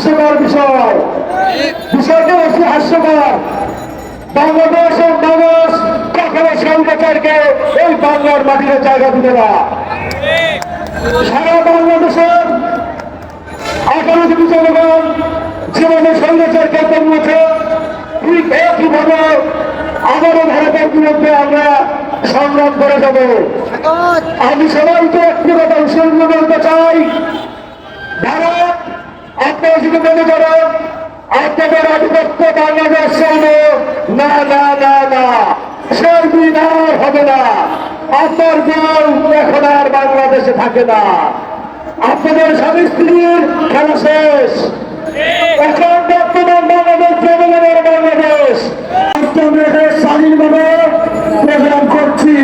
হাস্যকর বিষয়। বিষয়টা হচ্ছে হাস্যকর। বাংলাদেশ ও মানুষ কখনো স্বৈরাচারকে এই বাংলার মাটিতে জায়গা দিবে না। সারা বাংলাদেশের আঠারো কোটি জনগণ যেভাবে স্বৈরাচারকে কমিয়েছে ঠিক একইভাবে আবারও ভারতের বিরুদ্ধে আমরা সংগ্রাম করে যাব। আমি সবাইকে একটি কথা উৎসর্গ বলতে চাই। যদি মনে করেন আপনাদের আধিপত্য বাংলাদেশ চলবে না না না না। সেই আর হবে না। আপনার বউ এখন আর বাংলাদেশে থাকে না। আপনাদের স্বামী স্ত্রীর খেলা শেষ। এখন বর্তমান বাংলাদেশ জনগণের বাংলাদেশ। স্বাধীনভাবে প্রোগ্রাম করছি।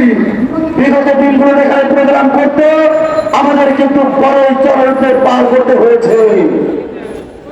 বিগত দিনগুলো এখানে প্রোগ্রাম করতে। আমাদের কিন্তু বড় চরণকে পার করতে হয়েছে।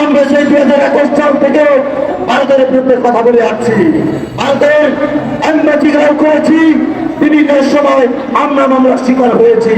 আমরা সেই দুই হাজার একুশ সাল থেকে ভারতের বিরুদ্ধে কথা বলে আসছি। ভারতের আমরা জিজ্ঞাসা করেছি বিভিন্ন সময় আমরা মামলার শিকার হয়েছি।